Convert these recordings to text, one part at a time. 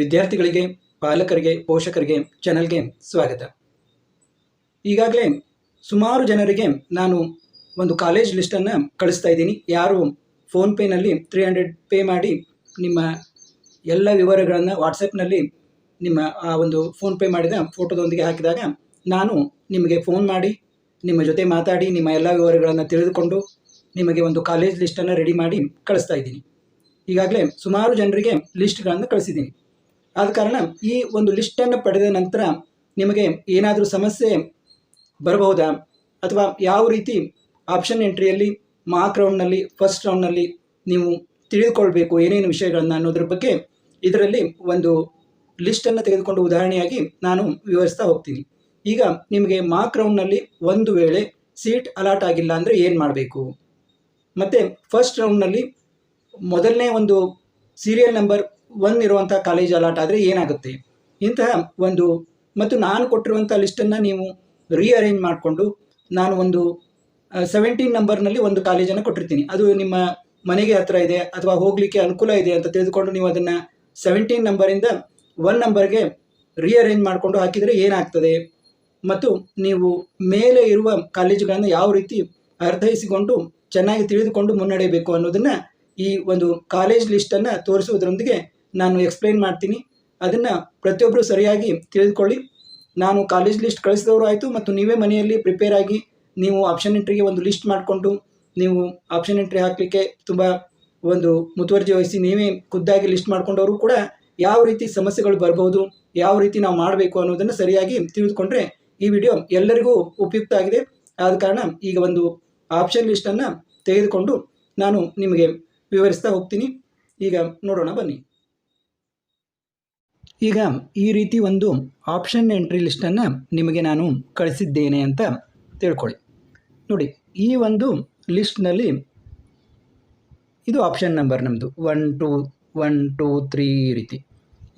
ವಿದ್ಯಾರ್ಥಿಗಳಿಗೆ, ಪಾಲಕರಿಗೆ, ಪೋಷಕರಿಗೆ ಚಾನಲ್ಗೆ ಸ್ವಾಗತ. ಈಗಾಗಲೇ ಸುಮಾರು ಜನರಿಗೆ ನಾನು ಒಂದು ಕಾಲೇಜ್ ಲಿಸ್ಟನ್ನು ಕಳಿಸ್ತಾ ಇದ್ದೀನಿ. ಯಾರು ಫೋನ್ಪೇನಲ್ಲಿ ತ್ರೀ ಹಂಡ್ರೆಡ್ ಪೇ ಮಾಡಿ ನಿಮ್ಮ ಎಲ್ಲ ವಿವರಗಳನ್ನು ವಾಟ್ಸಪ್ನಲ್ಲಿ ನಿಮ್ಮ ಆ ಒಂದು ಫೋನ್ಪೇ ಮಾಡಿದ ಫೋಟೋದೊಂದಿಗೆ ಹಾಕಿದಾಗ ನಾನು ನಿಮಗೆ ಫೋನ್ ಮಾಡಿ, ನಿಮ್ಮ ಜೊತೆ ಮಾತಾಡಿ, ನಿಮ್ಮ ಎಲ್ಲ ವಿವರಗಳನ್ನು ತಿಳಿದುಕೊಂಡು ನಿಮಗೆ ಒಂದು ಕಾಲೇಜ್ ಲಿಸ್ಟನ್ನು ರೆಡಿ ಮಾಡಿ ಕಳಿಸ್ತಾ ಇದ್ದೀನಿ. ಈಗಾಗಲೇ ಸುಮಾರು ಜನರಿಗೆ ಲಿಸ್ಟ್ಗಳನ್ನು ಕಳಿಸಿದ್ದೀನಿ. ಆದ ಕಾರಣ ಈ ಒಂದು ಲಿಸ್ಟನ್ನು ಪಡೆದ ನಂತರ ನಿಮಗೆ ಏನಾದರೂ ಸಮಸ್ಯೆ ಬರಬಹುದಾ? ಅಥವಾ ಯಾವ ರೀತಿ ಆಪ್ಷನ್ ಎಂಟ್ರಿಯಲ್ಲಿ ಮಾರ್ಕ್ ರೌಂಡ್ನಲ್ಲಿ ಫಸ್ಟ್ ರೌಂಡ್ನಲ್ಲಿ ನೀವು ತಿಳಿದುಕೊಳ್ಬೇಕು ಏನೇನು ವಿಷಯಗಳನ್ನು ಅನ್ನೋದ್ರ ಬಗ್ಗೆ ಇದರಲ್ಲಿ ಒಂದು ಲಿಸ್ಟನ್ನು ತೆಗೆದುಕೊಂಡು ಉದಾಹರಣೆಯಾಗಿ ನಾನು ವಿವರಿಸ್ತಾ ಹೋಗ್ತೀನಿ. ಈಗ ನಿಮಗೆ ಮಾರ್ಕ್ ರೌಂಡ್ನಲ್ಲಿ ಒಂದು ವೇಳೆ ಸೀಟ್ ಅಲಾಟ್ ಆಗಿಲ್ಲ ಅಂದರೆ ಏನು ಮಾಡಬೇಕು? ಮತ್ತು ಫಸ್ಟ್ ರೌಂಡ್ನಲ್ಲಿ ಮೊದಲನೇ ಒಂದು ಸೀರಿಯಲ್ ನಂಬರ್ ಒನ್ ಇರುವಂಥ ಕಾಲೇಜ್ ಅಲಾಟ್ ಆದರೆ ಏನಾಗುತ್ತೆ? ಇಂತಹ ಒಂದು ಮತ್ತು ನಾನು ಕೊಟ್ಟಿರುವಂಥ ಲಿಸ್ಟನ್ನು ನೀವು ರೀಅರೇಂಜ್ ಮಾಡಿಕೊಂಡು ನಾನು ಒಂದು ಸೆವೆಂಟೀನ್ ನಂಬರ್ನಲ್ಲಿ ಒಂದು ಕಾಲೇಜನ್ನು ಕೊಟ್ಟಿರ್ತೀನಿ. ಅದು ನಿಮ್ಮ ಮನೆಗೆ ಹತ್ತಿರ ಇದೆ ಅಥವಾ ಹೋಗಲಿಕ್ಕೆ ಅನುಕೂಲ ಇದೆ ಅಂತ ತಿಳಿದುಕೊಂಡು ನೀವು ಅದನ್ನು ಸೆವೆಂಟೀನ್ ನಂಬರಿಂದ ಒನ್ ನಂಬರ್ಗೆ ರೀಅರೇಂಜ್ ಮಾಡಿಕೊಂಡು ಹಾಕಿದರೆ ಏನಾಗ್ತದೆ? ಮತ್ತು ನೀವು ಮೇಲೆ ಇರುವ ಕಾಲೇಜುಗಳನ್ನು ಯಾವ ರೀತಿ ಅರ್ಥೈಸಿಕೊಂಡು ಚೆನ್ನಾಗಿ ತಿಳಿದುಕೊಂಡು ಮುನ್ನಡೆಯಬೇಕು ಅನ್ನೋದನ್ನು ಈ ಒಂದು ಕಾಲೇಜ್ ಲಿಸ್ಟನ್ನು ತೋರಿಸುವುದರೊಂದಿಗೆ ನಾನು ಎಕ್ಸ್ಪ್ಲೈನ್ ಮಾಡ್ತೀನಿ. ಅದನ್ನು ಪ್ರತಿಯೊಬ್ಬರು ಸರಿಯಾಗಿ ತಿಳಿದುಕೊಳ್ಳಿ. ನಾನು ಕಾಲೇಜ್ ಲಿಸ್ಟ್ ಕಳಿಸಿದವರು ಆಯಿತು ಮತ್ತು ನೀವೇ ಮನೆಯಲ್ಲಿ ಪ್ರಿಪೇರ್ ಆಗಿ ನೀವು ಆಪ್ಷನ್ ಎಂಟ್ರಿಗೆ ಒಂದು ಲಿಸ್ಟ್ ಮಾಡಿಕೊಂಡು, ನೀವು ಆಪ್ಷನ್ ಎಂಟ್ರಿ ಹಾಕಲಿಕ್ಕೆ ತುಂಬ ಒಂದು ಮುತುವರ್ಜಿ ವಹಿಸಿ ನೀವೇ ಖುದ್ದಾಗಿ ಲಿಸ್ಟ್ ಮಾಡ್ಕೊಂಡವರು ಕೂಡ ಯಾವ ರೀತಿ ಸಮಸ್ಯೆಗಳು ಬರ್ಬೋದು, ಯಾವ ರೀತಿ ನಾವು ಮಾಡಬೇಕು ಅನ್ನೋದನ್ನು ಸರಿಯಾಗಿ ತಿಳಿದುಕೊಂಡ್ರೆ ಈ ವಿಡಿಯೋ ಎಲ್ಲರಿಗೂ ಉಪಯುಕ್ತ ಆಗಿದೆ. ಆದ ಕಾರಣ ಈಗ ಒಂದು ಆಪ್ಷನ್ ಲಿಸ್ಟನ್ನು ತೆಗೆದುಕೊಂಡು ನಾನು ನಿಮಗೆ ವಿವರಿಸ್ತಾ ಹೋಗ್ತೀನಿ. ಈಗ ನೋಡೋಣ ಬನ್ನಿ. ಈಗ ಈ ರೀತಿ ಒಂದು ಆಪ್ಷನ್ ಎಂಟ್ರಿ ಲಿಸ್ಟನ್ನು ನಿಮಗೆ ನಾನು ಕಳಿಸಿದ್ದೇನೆ ಅಂತ ತಿಳ್ಕೊಳ್ಳಿ. ನೋಡಿ, ಈ ಒಂದು ಲಿಸ್ಟ್ನಲ್ಲಿ ಇದು ಆಪ್ಷನ್ ನಂಬರ್ ನಮ್ಮದು one two one two three ರೀತಿ.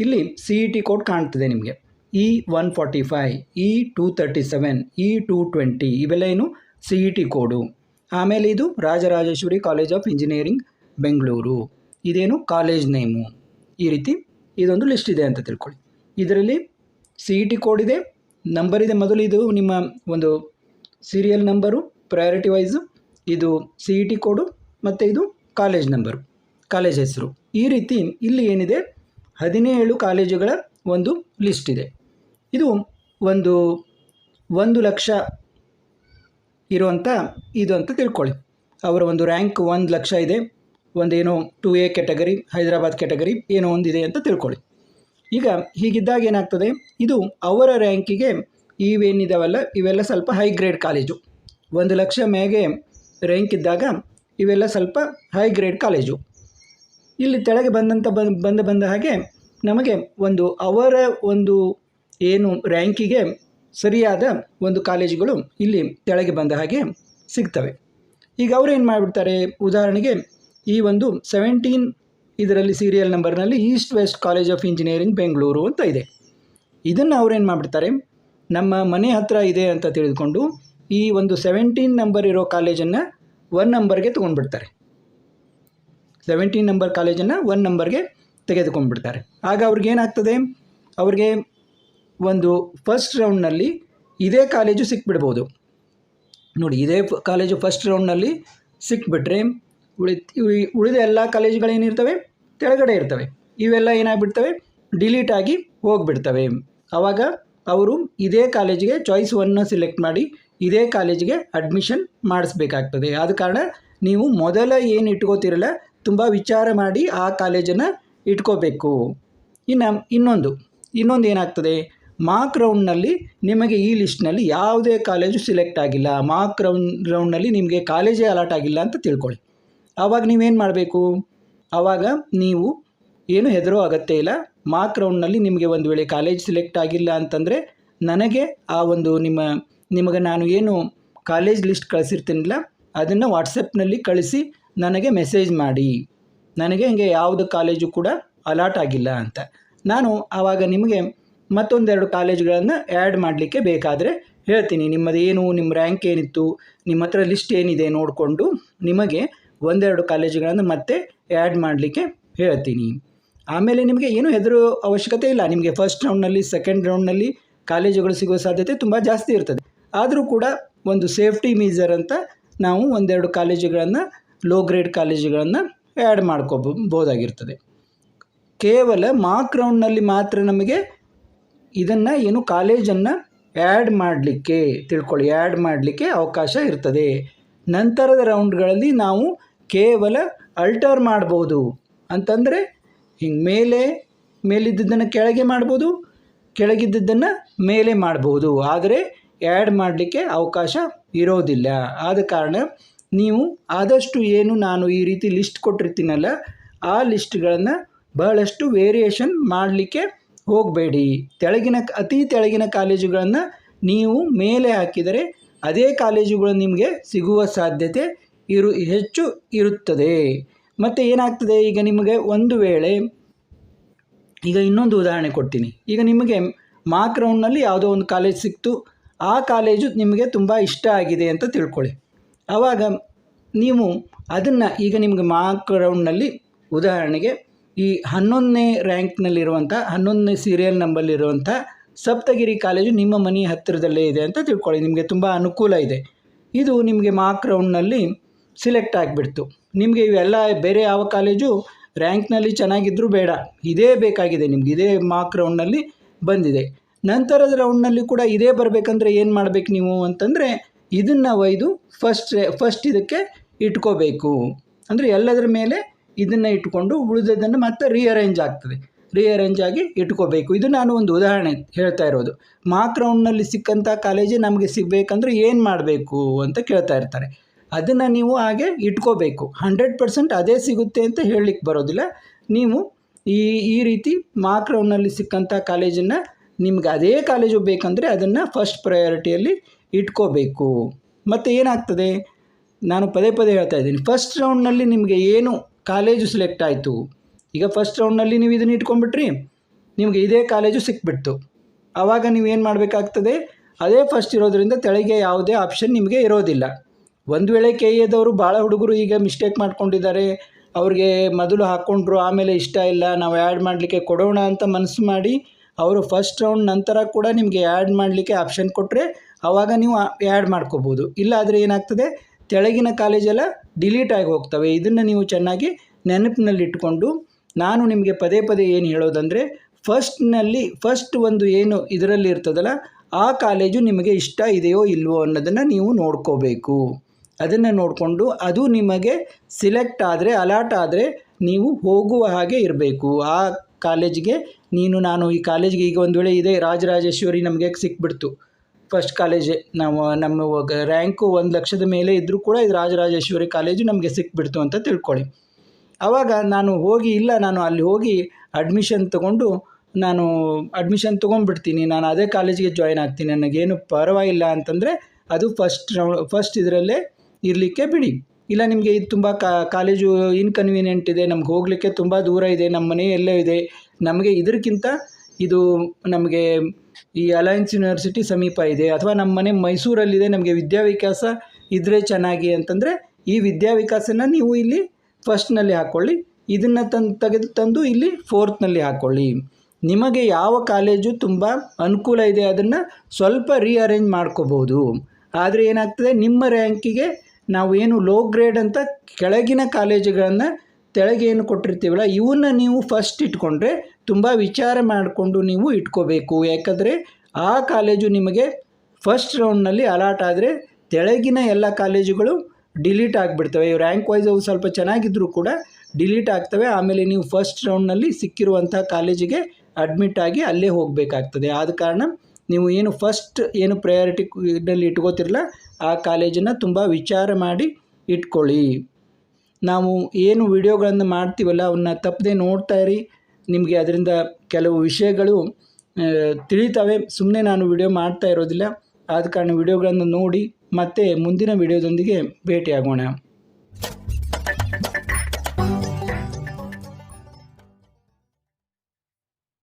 ಇಲ್ಲಿ ಸಿ ಇ ಟಿ ಕೋಡ್ ಕಾಣ್ತದೆ ನಿಮಗೆ. E one forty five E two thirty seven E two twenty ಇವೆಲ್ಲ ಏನು? ಸಿ ಇ ಟಿ ಕೋಡು ಆಮೇಲೆ ಇದು Rajarajeshwari college of engineering Bengaluru ಇದೇನು? ಕಾಲೇಜ್ ನೇಮು ಈ ರೀತಿ ಇದೊಂದು ಲಿಸ್ಟ್ ಇದೆ ಅಂತ ತಿಳ್ಕೊಳ್ಳಿ. ಇದರಲ್ಲಿ ಸಿ ಇ ಟಿ ಕೋಡ್ ಇದೆ ನಂಬರ್ ಇದೆ. ಮೊದಲು ಇದು ನಿಮ್ಮ ಒಂದು ಸೀರಿಯಲ್ ನಂಬರು ಪ್ರಯಾರಿಟಿ ವೈಸು ಇದು ಸಿ ಇ ಟಿ ಕೋಡು ಮತ್ತು ಇದು ಕಾಲೇಜ್ ನಂಬರು ಕಾಲೇಜ್ ಹೆಸರು. ಈ ರೀತಿ ಇಲ್ಲಿ ಏನಿದೆ? ಹದಿನೇಳು ಕಾಲೇಜುಗಳ ಒಂದು ಲಿಸ್ಟ್ ಇದೆ. ಇದು ಒಂದು ಒಂದು ಲಕ್ಷ ಇರುವಂಥ ಇದು ಅಂತ ತಿಳ್ಕೊಳ್ಳಿ. ಅವರ ಒಂದು ರ್ಯಾಂಕ್ ಒಂದು ಲಕ್ಷ ಇದೆ. ಒಂದೇನೋ two A category Hyderabad category ಏನೋ ಒಂದಿದೆ ಅಂತ ತಿಳ್ಕೊಳ್ಳಿ. ಈಗ ಹೀಗಿದ್ದಾಗ ಏನಾಗ್ತದೆ? ಇದು ಅವರ ರ್ಯಾಂಕಿಗೆ ಇವೇನಿದಾವಲ್ಲ? ಇವೆಲ್ಲ ಸ್ವಲ್ಪ ಹೈ ಗ್ರೇಡ್ ಕಾಲೇಜು ಒಂದು ಲಕ್ಷ ಮೇಗೆ ರ್ಯಾಂಕ್ ಇದ್ದಾಗ ಇವೆಲ್ಲ ಸ್ವಲ್ಪ ಹೈ ಗ್ರೇಡ್ ಕಾಲೇಜು ಇಲ್ಲಿ ತೆಳಗೆ ಬಂದಂಥ ಬಂದ ಬಂದ ಹಾಗೆ ನಮಗೆ ಒಂದು ಅವರ ಒಂದು ಏನು ರ್ಯಾಂಕಿಗೆ ಸರಿಯಾದ ಒಂದು ಕಾಲೇಜುಗಳು ಇಲ್ಲಿ ತೆಳಗೆ ಬಂದ ಹಾಗೆ ಸಿಗ್ತವೆ. ಈಗ ಅವರು ಏನು ಮಾಡಿಬಿಡ್ತಾರೆ? ಉದಾಹರಣೆಗೆ ಈ ಒಂದು ಸೆವೆಂಟೀನ್ ಇದರಲ್ಲಿ serial ನಂಬರ್ನಲ್ಲಿ East West college of engineering Bengaluru ಅಂತ ಇದೆ. ಇದನ್ನು ಅವ್ರೇನು ಮಾಡಿಬಿಡ್ತಾರೆ? ನಮ್ಮ ಮನೆ ಹತ್ತಿರ ಇದೆ ಅಂತ ತಿಳಿದುಕೊಂಡು ಈ ಒಂದು ಸೆವೆಂಟೀನ್ ನಂಬರ್ ಇರೋ ಕಾಲೇಜನ್ನು ಒನ್ ನಂಬರ್ಗೆ ತೊಗೊಂಡ್ಬಿಡ್ತಾರೆ. ಸೆವೆಂಟೀನ್ ನಂಬರ್ ಕಾಲೇಜನ್ನು ಒನ್ ನಂಬರ್ಗೆ ತೆಗೆದುಕೊಂಡ್ಬಿಡ್ತಾರೆ. ಆಗ ಅವ್ರಿಗೇನಾಗ್ತದೆ ಅವ್ರಿಗೆ ಒಂದು ಫಸ್ಟ್ ರೌಂಡ್ನಲ್ಲಿ ಇದೇ ಕಾಲೇಜು ಸಿಕ್ಬಿಡ್ಬೋದು. ನೋಡಿ, ಇದೇ ಕಾಲೇಜು ಫಸ್ಟ್ ರೌಂಡ್ನಲ್ಲಿ ಸಿಕ್ಬಿಟ್ರೆ ಉಳಿ ಉಳಿ- ಉಳಿದ ಎಲ್ಲ ಕಾಲೇಜುಗಳೇನಿರ್ತವೆ ಕೆಳಗಡೆ ಇರ್ತವೆ. ಇವೆಲ್ಲ ಏನಾಗ್ಬಿಡ್ತವೆ? ಡಿಲೀಟ್ ಆಗಿ ಹೋಗ್ಬಿಡ್ತವೆ. ಆವಾಗ ಅವರು ಇದೇ ಕಾಲೇಜಿಗೆ ಚಾಯ್ಸ್ ಒನ್ನ ಸಿಲೆಕ್ಟ್ ಮಾಡಿ ಇದೇ ಕಾಲೇಜಿಗೆ ಅಡ್ಮಿಷನ್ ಮಾಡಿಸ್ಬೇಕಾಗ್ತದೆ. ಆದ ಕಾರಣ ನೀವು ಮೊದಲ ಏನು ಇಟ್ಕೋತಿರಲ್ಲ, ತುಂಬ ವಿಚಾರ ಮಾಡಿ ಆ ಕಾಲೇಜನ್ನು ಇಟ್ಕೋಬೇಕು. ಇನ್ನು, ಇನ್ನೊಂದು ಇನ್ನೊಂದು ಏನಾಗ್ತದೆ? ಮಾರ್ಕ್ ರೌಂಡ್ನಲ್ಲಿ ನಿಮಗೆ ಈ ಲಿಸ್ಟ್ನಲ್ಲಿ ಯಾವುದೇ ಕಾಲೇಜು ಸಿಲೆಕ್ಟ್ ಆಗಿಲ್ಲ. ಮಾರ್ಕ್ ರೌಂಡ್ ರೌಂಡ್ನಲ್ಲಿ ನಿಮಗೆ ಕಾಲೇಜೇ ಅಲಾಟ್ ಆಗಿಲ್ಲ ಅಂತ ತಿಳ್ಕೊಳ್ಳಿ. ಆವಾಗ ನೀವೇನು ಮಾಡಬೇಕು? ಆವಾಗ ನೀವು ಏನು ಹೆದರೋ ಆಗತ್ತೇ ಇಲ್ಲ. ಮಾರ್ಕ್ ರೌಂಡ್ನಲ್ಲಿ ನಿಮಗೆ ಒಂದು ವೇಳೆ ಕಾಲೇಜ್ ಸೆಲೆಕ್ಟ್ ಆಗಿಲ್ಲ ಅಂತಂದರೆ ನನಗೆ ಆ ಒಂದು ನಿಮ್ಮ, ನಿಮಗೆ ನಾನು ಏನು ಕಾಲೇಜ್ ಲಿಸ್ಟ್ ಕಳಿಸಿರ್ತೀನಿಲ್ಲ, ಅದನ್ನು ವಾಟ್ಸಪ್ನಲ್ಲಿ ಕಳಿಸಿ ನನಗೆ ಮೆಸೇಜ್ ಮಾಡಿ. ನನಗೆ ಹಿಂಗೆ ಯಾವುದು ಕಾಲೇಜು ಕೂಡ ಅಲಾಟ್ ಆಗಿಲ್ಲ ಅಂತ. ನಾನು ಆವಾಗ ನಿಮಗೆ ಮತ್ತೊಂದೆರಡು ಕಾಲೇಜುಗಳನ್ನು ಆ್ಯಡ್ ಮಾಡಲಿಕ್ಕೆ ಬೇಕಾದರೆ ಹೇಳ್ತೀನಿ. ನಿಮ್ಮದೇನು, ನಿಮ್ಮ ರ್ಯಾಂಕ್ ಏನಿತ್ತು, ನಿಮ್ಮ ಹತ್ರ ಲಿಸ್ಟ್ ಏನಿದೆ ನೋಡಿಕೊಂಡು ನಿಮಗೆ ಒಂದೆರಡು ಕಾಲೇಜುಗಳನ್ನು ಮತ್ತೆ ಆ್ಯಡ್ ಮಾಡಲಿಕ್ಕೆ ಹೇಳ್ತೀನಿ. ಆಮೇಲೆ ನಿಮಗೆ ಏನು ಹೆದರು ಅವಶ್ಯಕತೆ ಇಲ್ಲ. ನಿಮಗೆ ಫಸ್ಟ್ ರೌಂಡ್ನಲ್ಲಿ ಸೆಕೆಂಡ್ ರೌಂಡ್ನಲ್ಲಿ ಕಾಲೇಜುಗಳು ಸಿಗುವ ಸಾಧ್ಯತೆ ತುಂಬ ಜಾಸ್ತಿ ಇರ್ತದೆ. ಆದರೂ ಕೂಡ ಒಂದು ಸೇಫ್ಟಿ ಮೀಸರ್ ಅಂತ ನಾವು ಒಂದೆರಡು ಕಾಲೇಜುಗಳನ್ನು ಲೋ ಗ್ರೇಡ್ ಕಾಲೇಜುಗಳನ್ನು ಆ್ಯಡ್ ಮಾಡ್ಕೋಬೋದಾಗಿರ್ತದೆ ಕೇವಲ ಮಾರ್ಕ್ ರೌಂಡ್ನಲ್ಲಿ ಮಾತ್ರ ನಮಗೆ ಇದನ್ನು ಏನು ಕಾಲೇಜನ್ನು ಆ್ಯಡ್ ಮಾಡಲಿಕ್ಕೆ ತಿಳ್ಕೊಳ್ಳಿ ಆ್ಯಡ್ ಮಾಡಲಿಕ್ಕೆ ಅವಕಾಶ ಇರ್ತದೆ. ನಂತರದ ರೌಂಡ್ಗಳಲ್ಲಿ ನಾವು ಕೇವಲ ಅಲ್ಟರ್ ಮಾಡ್ಬೋದು. ಅಂತಂದರೆ, ಹಿಂಗೆ ಮೇಲೆ, ಮೇಲಿದ್ದದ್ದನ್ನು ಕೆಳಗೆ ಮಾಡ್ಬೋದು, ಕೆಳಗಿದ್ದದ್ದನ್ನು ಮೇಲೆ ಮಾಡ್ಬೋದು. ಆದರೆ ಆ್ಯಡ್ ಮಾಡಲಿಕ್ಕೆ ಅವಕಾಶ ಇರೋದಿಲ್ಲ. ಆದ ಕಾರಣ, ನೀವು ಆದಷ್ಟು ಏನು ನಾನು ಈ ರೀತಿ ಲಿಸ್ಟ್ ಕೊಟ್ಟಿರ್ತೀನಲ್ಲ, ಆ ಲಿಸ್ಟ್ಗಳನ್ನು ಬಹಳಷ್ಟು ವೇರಿಯೇಷನ್ ಮಾಡಲಿಕ್ಕೆ ಹೋಗಬೇಡಿ. ತೆಳಗಿನ, ಅತಿ ತೆಳಗಿನ ಕಾಲೇಜುಗಳನ್ನು ನೀವು ಮೇಲೆ ಹಾಕಿದರೆ, ಅದೇ ಕಾಲೇಜುಗಳು ನಿಮಗೆ ಸಿಗುವ ಸಾಧ್ಯತೆ ಇರು, ಹೆಚ್ಚು ಇರುತ್ತದೆ. ಮತ್ತು ಏನಾಗ್ತದೆ? ಈಗ ನಿಮಗೆ ಒಂದು ವೇಳೆ, ಈಗ ಇನ್ನೊಂದು ಉದಾಹರಣೆ ಕೊಡ್ತೀನಿ. ಈಗ ನಿಮಗೆ ಮಾರ್ಕ್ ರೌಂಡ್ನಲ್ಲಿ ಯಾವುದೋ ಒಂದು ಕಾಲೇಜ್ ಸಿಕ್ತು. ಆ ಕಾಲೇಜು ನಿಮಗೆ ತುಂಬ ಇಷ್ಟ ಆಗಿದೆ ಅಂತ ತಿಳ್ಕೊಳ್ಳಿ. ಆವಾಗ ನೀವು ಅದನ್ನು ಈಗ ನಿಮಗೆ ಮಾರ್ಕ್ ರೌಂಡ್ನಲ್ಲಿ ಉದಾಹರಣೆಗೆ ಈ ಹನ್ನೊಂದನೇ ರ್ಯಾಂಕ್ನಲ್ಲಿರುವಂಥ, ಹನ್ನೊಂದನೇ ಸೀರಿಯಲ್ ನಂಬರ್ಲಿರುವಂಥ ಸಪ್ತಗಿರಿ ಕಾಲೇಜು ನಿಮ್ಮ ಮನೆ ಹತ್ತಿರದಲ್ಲೇ ಇದೆ ಅಂತ ತಿಳ್ಕೊಳ್ಳಿ. ನಿಮಗೆ ತುಂಬ ಅನುಕೂಲ ಇದೆ. ಇದು ನಿಮಗೆ ಮಾರ್ಕ್ ರೌಂಡ್ನಲ್ಲಿ ಸಿಲೆಕ್ಟ್ ಆಗಿಬಿಡ್ತು. ನಿಮಗೆ ಇವೆಲ್ಲ ಬೇರೆ ಯಾವ ಕಾಲೇಜು ರ್ಯಾಂಕ್ನಲ್ಲಿ ಚೆನ್ನಾಗಿದ್ದರೂ ಬೇಡ. ಇದೇ ಬೇಕಾಗಿದೆ ನಿಮ್ಗೆ, ಇದೇ ಮಾರ್ಕ್ ರೌಂಡ್ನಲ್ಲಿ ಬಂದಿದೆ. ನಂತರದ ರೌಂಡ್ನಲ್ಲಿ ಕೂಡ ಇದೇ ಬರಬೇಕಂದ್ರೆ ಏನು ಮಾಡಬೇಕು ನೀವು ಅಂತಂದರೆ ಇದನ್ನು ಒಯ್ದು ಫಸ್ಟ್ ಫಸ್ಟ್ ಇದಕ್ಕೆ ಇಟ್ಕೋಬೇಕು. ಅಂದರೆ ಎಲ್ಲದರ ಮೇಲೆ ಇದನ್ನು ಇಟ್ಕೊಂಡು ಉಳಿದದನ್ನು ಮತ್ತೆ ರೀಅರೇಂಜ್ ಆಗ್ತದೆ. ರೀಅರೇಂಜ್ ಆಗಿ ಇಟ್ಕೋಬೇಕು. ಇದು ನಾನು ಒಂದು ಉದಾಹರಣೆ ಹೇಳ್ತಾ ಇರೋದು. ಮಾರ್ಕ್ ರೌಂಡ್ನಲ್ಲಿ ಸಿಕ್ಕಂಥ ಕಾಲೇಜೇ ನಮಗೆ ಸಿಗಬೇಕಂದ್ರೆ ಏನು ಮಾಡಬೇಕು ಅಂತ ಕೇಳ್ತಾ ಇರ್ತಾರೆ. ಅದನ್ನು ನೀವು ಹಾಗೆ ಇಟ್ಕೋಬೇಕು. ಹಂಡ್ರೆಡ್ ಪರ್ಸೆಂಟ್ ಅದೇ ಸಿಗುತ್ತೆ ಅಂತ ಹೇಳಲಿಕ್ಕೆ ಬರೋದಿಲ್ಲ. ನೀವು ಈ ಈ ರೀತಿ ಮಾರ್ಕ್ ರೌಂಡ್ನಲ್ಲಿ ಸಿಕ್ಕಂಥ ಕಾಲೇಜನ್ನು ನಿಮ್ಗೆ ಅದೇ ಕಾಲೇಜು ಬೇಕಂದರೆ ಅದನ್ನು ಫಸ್ಟ್ ಪ್ರಯಾರಿಟಿಯಲ್ಲಿ ಇಟ್ಕೋಬೇಕು. ಮತ್ತು ಏನಾಗ್ತದೆ? ನಾನು ಪದೇ ಪದೇ ಹೇಳ್ತಾ ಇದ್ದೀನಿ. ಫಸ್ಟ್ ರೌಂಡ್ನಲ್ಲಿ ನಿಮಗೆ ಏನು ಕಾಲೇಜು ಸೆಲೆಕ್ಟ್ ಆಯಿತು? ಈಗ ಫಸ್ಟ್ ರೌಂಡ್ನಲ್ಲಿ ನೀವು ಇದನ್ನು ಇಟ್ಕೊಂಡ್ಬಿಟ್ರಿ, ನಿಮಗೆ ಇದೇ ಕಾಲೇಜು ಸಿಕ್ಬಿಡ್ತು. ಆವಾಗ ನೀವು ಏನು ಮಾಡಬೇಕಾಗ್ತದೆ? ಅದೇ ಫಸ್ಟ್ ಇರೋದರಿಂದ ತೆಳಗೆ ಯಾವುದೇ ಆಪ್ಷನ್ ನಿಮಗೆ ಇರೋದಿಲ್ಲ. ಒಂದು ವೇಳೆ ಕೆ ಎದವರು ಭಾಳ ಹುಡುಗರು ಈಗ ಮಿಸ್ಟೇಕ್ ಮಾಡ್ಕೊಂಡಿದ್ದಾರೆ, ಅವ್ರಿಗೆ ಮೊದಲು ಹಾಕ್ಕೊಂಡ್ರು ಆಮೇಲೆ ಇಷ್ಟ ಇಲ್ಲ, ನಾವು ಆ್ಯಡ್ ಮಾಡಲಿಕ್ಕೆ ಕೊಡೋಣ ಅಂತ ಮನಸ್ಸು ಮಾಡಿ ಅವರು ಫಸ್ಟ್ ರೌಂಡ್ ನಂತರ ಕೂಡ ನಿಮಗೆ ಆ್ಯಡ್ ಮಾಡಲಿಕ್ಕೆ ಆಪ್ಷನ್ ಕೊಟ್ಟರೆ ಆವಾಗ ನೀವು ಆ್ಯಡ್ ಮಾಡ್ಕೋಬೋದು. ಇಲ್ಲಾದರೆ ಏನಾಗ್ತದೆ, ತೆಳಗಿನ ಕಾಲೇಜೆಲ್ಲ ಡಿಲೀಟ್ ಆಗಿ ಹೋಗ್ತವೆ. ಇದನ್ನು ನೀವು ಚೆನ್ನಾಗಿ ನೆನಪಿನಲ್ಲಿಟ್ಟುಕೊಂಡು ನಾನು ನಿಮಗೆ ಪದೇ ಪದೇ ಏನು ಹೇಳೋದಂದರೆ ಫಸ್ಟ್ನಲ್ಲಿ ಫಸ್ಟ್ ಒಂದು ಏನು ಇದರಲ್ಲಿ ಇರ್ತದಲ್ಲ, ಆ ಕಾಲೇಜು ನಿಮಗೆ ಇಷ್ಟ ಇದೆಯೋ ಇಲ್ವೋ ಅನ್ನೋದನ್ನು ನೀವು ನೋಡ್ಕೋಬೇಕು. ಅದನ್ನು ನೋಡಿಕೊಂಡು ಅದು ನಿಮಗೆ ಸಿಲೆಕ್ಟ್ ಆದರೆ ಅಲರ್ಟ್ ಆದರೆ ನೀವು ಹೋಗುವ ಹಾಗೆ ಇರಬೇಕು. ಆ ಕಾಲೇಜಿಗೆ ನೀನು, ನಾನು ಈ ಕಾಲೇಜಿಗೆ ಈಗ ಒಂದು ವೇಳೆ ಇದೆ ರಾಜರಾಜೇಶ್ವರಿ ನಮಗೆ ಸಿಕ್ಬಿಡ್ತು. ಫಸ್ಟ್ ಕಾಲೇಜೇ ನಾವು, ನಮ್ಮ ರ್ಯಾಂಕು ಒಂದು ಲಕ್ಷದ ಮೇಲೆ ಇದ್ದರೂ ಕೂಡ ಇದು ರಾಜರಾಜೇಶ್ವರಿ ಕಾಲೇಜು ನಮಗೆ ಸಿಕ್ಬಿಡ್ತು ಅಂತ ತಿಳ್ಕೊಳ್ಳಿ. ಆವಾಗ ನಾನು ಹೋಗಿ, ಇಲ್ಲ ನಾನು ಅಲ್ಲಿ ಹೋಗಿ ಅಡ್ಮಿಷನ್ ತಗೊಂಡು ನಾನು ಅಡ್ಮಿಷನ್ ತೊಗೊಂಡ್ಬಿಡ್ತೀನಿ. ನಾನು ಅದೇ ಕಾಲೇಜಿಗೆ ಜಾಯ್ನ್ ಆಗ್ತೀನಿ. ನನಗೇನು ಪರವಾಗಿಲ್ಲ ಅಂತಂದರೆ ಅದು ಫಸ್ಟ್ ಫಸ್ಟ್ ಇದರಲ್ಲೇ ಇರಲಿಕ್ಕೆ ಬಿಡಿ. ಇಲ್ಲ ನಿಮಗೆ ಇದು ತುಂಬ ಕಾಲೇಜು ಇನ್ಕನ್ವೀನಿಯೆಂಟ್ ಇದೆ, ನಮ್ಗೆ ಹೋಗಲಿಕ್ಕೆ ತುಂಬ ದೂರ ಇದೆ, ನಮ್ಮ ಮನೆ ಎಲ್ಲೇ ಇದೆ. ನಮಗೆ ಇದಕ್ಕಿಂತ ಇದು ನಮಗೆ ಈ ಅಲಯನ್ಸ್ ಯೂನಿವರ್ಸಿಟಿ ಸಮೀಪ ಇದೆ, ಅಥವಾ ನಮ್ಮ ಮನೆ ಮೈಸೂರಲ್ಲಿದೆ, ನಮಗೆ ವಿದ್ಯಾವಿಕಾಸ ಇದ್ದರೆ ಚೆನ್ನಾಗಿ ಅಂತಂದರೆ ಈ ವಿದ್ಯಾವಿಕಾಸನ ನೀವು ಇಲ್ಲಿ ಫಸ್ಟ್ನಲ್ಲಿ ಹಾಕ್ಕೊಳ್ಳಿ ಇದನ್ನು ತಂದು, ತೆಗೆದು ತಂದು ಇಲ್ಲಿ ಫೋರ್ತ್ನಲ್ಲಿ ಹಾಕ್ಕೊಳ್ಳಿ ನಿಮಗೆ ಯಾವ ಕಾಲೇಜು ತುಂಬ ಅನುಕೂಲ ಇದೆ ಅದನ್ನು ಸ್ವಲ್ಪ ರೀಅರೇಂಜ್ ಮಾಡ್ಕೋಬೋದು. ಆದರೆ ಏನಾಗ್ತದೆ, ನಿಮ್ಮ ರ್ಯಾಂಕಿಗೆ ನಾವು ಏನು ಲೋ ಗ್ರೇಡ್ ಅಂತ ಕೆಳಗಿನ ಕಾಲೇಜುಗಳನ್ನು ತೆಳಗೆ ಏನು ಕೊಟ್ಟಿರ್ತೀವಲ್ಲ ಇವನ್ನ ನೀವು ಫಸ್ಟ್ ಇಟ್ಕೊಂಡ್ರೆ ತುಂಬ ವಿಚಾರ ಮಾಡಿಕೊಂಡು ನೀವು ಇಟ್ಕೋಬೇಕು. ಯಾಕಂದರೆ ಆ ಕಾಲೇಜು ನಿಮಗೆ ಫಸ್ಟ್ ರೌಂಡ್ನಲ್ಲಿ ಅಲಾಟ್ ಆದರೆ ತೆಳಗಿನ ಎಲ್ಲ ಕಾಲೇಜುಗಳು ಡಿಲೀಟ್ ಆಗಿಬಿಡ್ತವೆ. ರ್ಯಾಂಕ್ ವೈಸ್ ಅವು ಸ್ವಲ್ಪ ಚೆನ್ನಾಗಿದ್ದರೂ ಕೂಡ ಡಿಲೀಟ್ ಆಗ್ತವೆ. ಆಮೇಲೆ ನೀವು ಫಸ್ಟ್ ರೌಂಡ್ನಲ್ಲಿ ಸಿಕ್ಕಿರುವಂಥ ಕಾಲೇಜಿಗೆ ಅಡ್ಮಿಟ್ ಆಗಿ ಅಲ್ಲೇ ಹೋಗಬೇಕಾಗ್ತದೆ. ಆದ ಕಾರಣ ನೀವು ಏನು ಫಸ್ಟ್ ಏನು ಪ್ರಯಾರಿಟಿ ಇದರಲ್ಲಿ ಇಟ್ಕೋತಿರಲ್ಲ ಆ ಕಾಲೇಜನ್ನು ತುಂಬ ವಿಚಾರ ಮಾಡಿ ಇಟ್ಕೊಳ್ಳಿ. ನಾವು ಏನು ವಿಡಿಯೋಗಳನ್ನು ಮಾಡ್ತೀವಲ್ಲ ಅವನ್ನ ತಪ್ಪದೆ ನೋಡ್ತಾ ಇರಿ. ನಿಮಗೆ ಅದರಿಂದ ಕೆಲವು ವಿಷಯಗಳು ತಿಳಿತವೆ. ಸುಮ್ಮನೆ ನಾನು ವಿಡಿಯೋ ಮಾಡ್ತಾ ಇರೋದಿಲ್ಲ. ಆದ ಕಾರಣ ವಿಡಿಯೋಗಳನ್ನು ನೋಡಿ ಮತ್ತೆ ಮುಂದಿನ ವಿಡಿಯೋದೊಂದಿಗೆ ಭೇಟಿಯಾಗೋಣ.